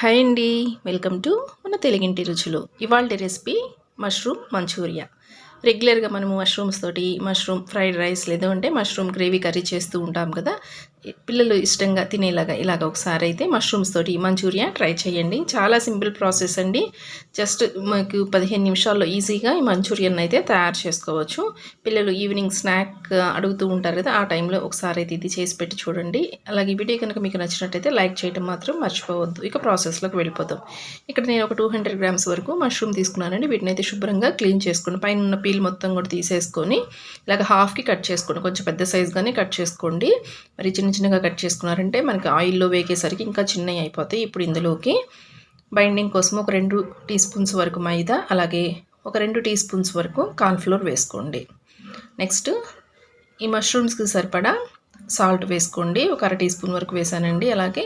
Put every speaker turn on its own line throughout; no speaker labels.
Hi అండి. Welcome to మన తెలుగింటి రుచులు. ఇవాళ రెసిపీ మష్రూమ్ మంచూరియా. రెగ్యులర్గా మనము మష్రూమ్స్ తోటి మష్రూమ్ ఫ్రైడ్ రైస్ లేదంటే మష్రూమ్ గ్రేవీ కర్రీ చేస్తూ ఉంటాం కదా. పిల్లలు ఇష్టంగా తినేలాగా ఇలాగ ఒకసారి అయితే మష్రూమ్స్ తోటి మంచూరియా ట్రై చేయండి. చాలా సింపుల్ ప్రాసెస్ అండి. జస్ట్ మీకు పదిహేను నిమిషాల్లో ఈజీగా ఈ మంచూరియన్ అయితే తయారు చేసుకోవచ్చు. పిల్లలు ఈవినింగ్ స్నాక్ అడుగుతూ ఉంటారు కదా ఆ టైంలో ఒకసారి అయితే ఇది చేసి పెట్టి చూడండి. అలాగే వీడియో కనుక మీకు నచ్చినట్టయితే లైక్ చేయడం మాత్రం మర్చిపోవద్దు. ఇక ప్రాసెస్లోకి వెళ్ళిపోతాం. ఇక్కడ నేను ఒక టూ హండ్రెడ్ గ్రామ్స్ వరకు మష్రూమ్ తీసుకున్నానండి. వీటిని అయితే శుభ్రంగా క్లీన్ చేసుకుని పైన ఉన్న పీల్ మొత్తం కూడా తీసేసుకొని ఇలాగ హాఫ్కి కట్ చేసుకోండి కొంచెం పెద్ద సైజ్గానే కట్ చేసుకోండి. మరి చిన్న చిన్నగా కట్ చేసుకున్నారంటే మనకి ఆయిల్లో వేగేసరికి ఇంకా చిన్నవి అయిపోతాయి. ఇప్పుడు ఇందులోకి బైండింగ్ కోసం ఒక రెండు టీ స్పూన్స్ వరకు మైదా అలాగే ఒక రెండు టీ స్పూన్స్ వరకు కార్న్ఫ్లోర్ వేసుకోండి. నెక్స్ట్ ఈ మష్రూమ్స్కి సరిపడా సాల్ట్ వేసుకోండి. ఒక అర టీ స్పూన్ వరకు వేసానండి. అలాగే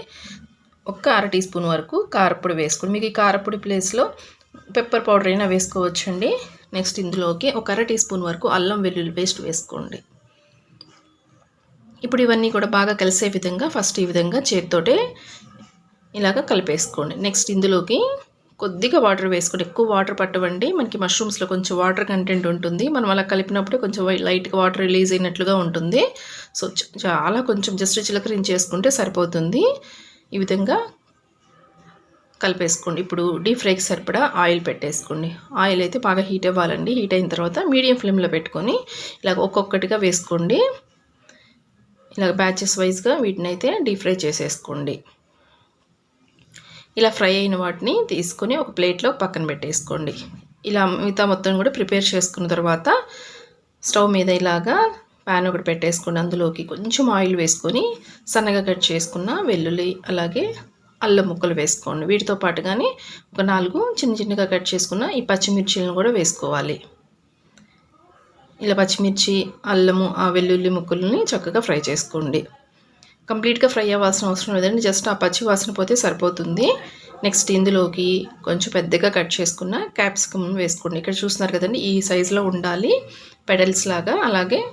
ఒక అర టీ స్పూన్ వరకు కారపొడి వేసుకోండి. మీకు ఈ కారపొడి ప్లేస్లో పెప్పర్ పౌడర్ అయినా వేసుకోవచ్చండి. నెక్స్ట్ ఇందులోకి ఒక అర టీ స్పూన్ వరకు అల్లం వెల్లుల్లి పేస్ట్ వేసుకోండి. ఇప్పుడు ఇవన్నీ కూడా బాగా కలిసే విధంగా ఫస్ట్ ఈ విధంగా చేతితోటే ఇలాగ కలిపేసుకోండి. నెక్స్ట్ ఇందులోకి కొద్దిగా వాటర్ వేసుకోండి. ఎక్కువ వాటర్ పట్టవండి. మనకి మష్రూమ్స్లో కొంచెం వాటర్ కంటెంట్ ఉంటుంది. మనం అలా కలిపినప్పుడు కొంచెం లైట్గా వాటర్ రిలీజ్ అయినట్లుగా ఉంటుంది. సో చాలా కొంచెం జస్ట్ చిలకరించేసుకుంటే సరిపోతుంది. ఈ విధంగా కలిపేసుకోండి. ఇప్పుడు డీప్ ఫ్రైకి సరిపడా ఆయిల్ పెట్టేసుకోండి. ఆయిల్ అయితే బాగా హీట్ అవ్వాలండి. హీట్ అయిన తర్వాత మీడియం ఫ్లేమ్లో పెట్టుకొని ఇలాగ ఒక్కొక్కటిగా వేసుకోండి. ఇలా బ్యాచెస్ వైజ్గా వీటిని అయితే డీప్ ఫ్రై చేసేసుకోండి. ఇలా ఫ్రై అయిన వాటిని తీసుకొని ఒక ప్లేట్లో పక్కన పెట్టేసుకోండి. ఇలా మిగతా మొత్తం కూడా ప్రిపేర్ చేసుకున్న తర్వాత స్టవ్ మీద ఇలాగా ప్యాన్ ఒకటి పెట్టేసుకోండి. అందులోకి కొంచెం ఆయిల్ వేసుకొని సన్నగా కట్ చేసుకున్న వెల్లుల్లి అలాగే అల్లం ముక్కలు వేసుకోండి. వీటితో పాటుగానే ఒక నాలుగు చిన్న చిన్నగా కట్ చేసుకున్న ఈ పచ్చిమిర్చిలను కూడా వేసుకోవాలి. ఇలా పచ్చిమిర్చి అల్లము ఆ వెల్లుల్లి ముక్కల్ని చక్కగా ఫ్రై చేసుకోండి. కంప్లీట్గా ఫ్రై అవ్వాల్సిన అవసరం లేదండి. జస్ట్ ఆ పచ్చి వాసన పోతే సరిపోతుంది. నెక్స్ట్ ఇందులోకి కొంచెం పెద్దగా కట్ చేసుకున్న క్యాప్సికమ్ వేసుకోండి. ఇక్కడ చూస్తున్నారు కదండి ఈ సైజులో ఉండాలి. పెడల్స్ లాగా అలాగే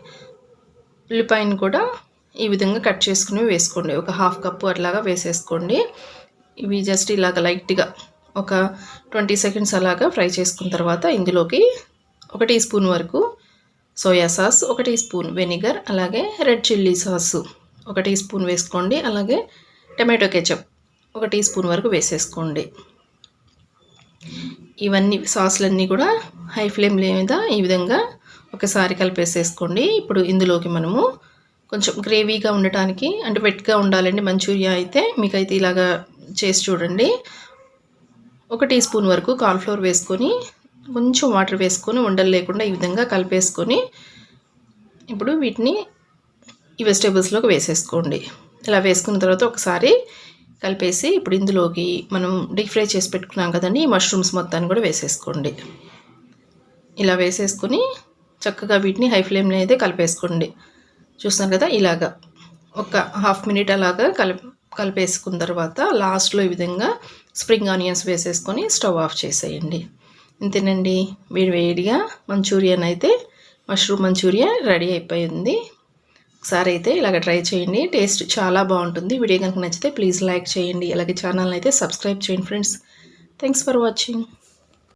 ఉల్లిపాయను కూడా ఈ విధంగా కట్ చేసుకుని వేసుకోండి. ఒక హాఫ్ కప్పు అట్లాగా వేసేసుకోండి. ఇవి జస్ట్ ఇలాగ లైట్గా ఒక ట్వంటీ సెకండ్స్ అలాగా ఫ్రై చేసుకున్న తర్వాత ఇందులోకి ఒక టీ స్పూన్ వరకు సోయా సాస్ ఒక టీ స్పూన్ వెనిగర్ అలాగే రెడ్ చిల్లీ సాసు ఒక టీ స్పూన్ వేసుకోండి అలాగే టమాటో కెచప్ ఒక టీ స్పూన్ వరకు వేసేసుకోండి. ఇవన్నీ సాసులన్నీ కూడా హై ఫ్లేమ్ మీద ఈ విధంగా ఒకసారి కలిపేసేసుకోండి. ఇప్పుడు ఇందులోకి మనము కొంచెం గ్రేవీగా ఉండటానికి అంటే వెట్గా ఉండాలండి మంచూరియా అయితే మీకైతే ఇలాగా చేసి చూడండి. ఒక టీ స్పూన్ వరకు కార్న్ఫ్లోర్ వేసుకొని కొంచెం వాటర్ వేసుకొని ఉండలు లేకుండా ఈ విధంగా కలిపేసుకొని ఇప్పుడు వీటిని ఈ వెజిటేబుల్స్లోకి వేసేసుకోండి. ఇలా వేసుకున్న తర్వాత ఒకసారి కలిపేసి ఇప్పుడు ఇందులోకి మనం డీప్ ఫ్రై చేసి పెట్టుకున్నాం కదండి ఈ మష్రూమ్స్ మొత్తాన్ని కూడా వేసేసుకోండి. ఇలా వేసేసుకొని చక్కగా వీటిని హై ఫ్లేమ్లో అయితే కలిపేసుకోండి. చూస్తున్నారు కదా ఇలాగా ఒక హాఫ్ మినిట్ అలాగా కలి కలిపేసుకున్న తర్వాత లాస్ట్లో ఈ విధంగా స్ప్రింగ్ ఆనియన్స్ వేసేసుకొని స్టవ్ ఆఫ్ చేసేయండి. ఇంతేనండి వేడి వేడిగా మంచూరియన్ అయితే మష్రూమ్ మంచూరియా రెడీ అయిపోయింది. ఒకసారి అయితే ఇలాగ ట్రై చేయండి టేస్ట్ చాలా బాగుంటుంది. వీడియో కనుక నచ్చితే ప్లీజ్ లైక్ చేయండి అలాగే ఛానల్ని అయితే సబ్స్క్రైబ్ చేయండి ఫ్రెండ్స్. Thanks for watching.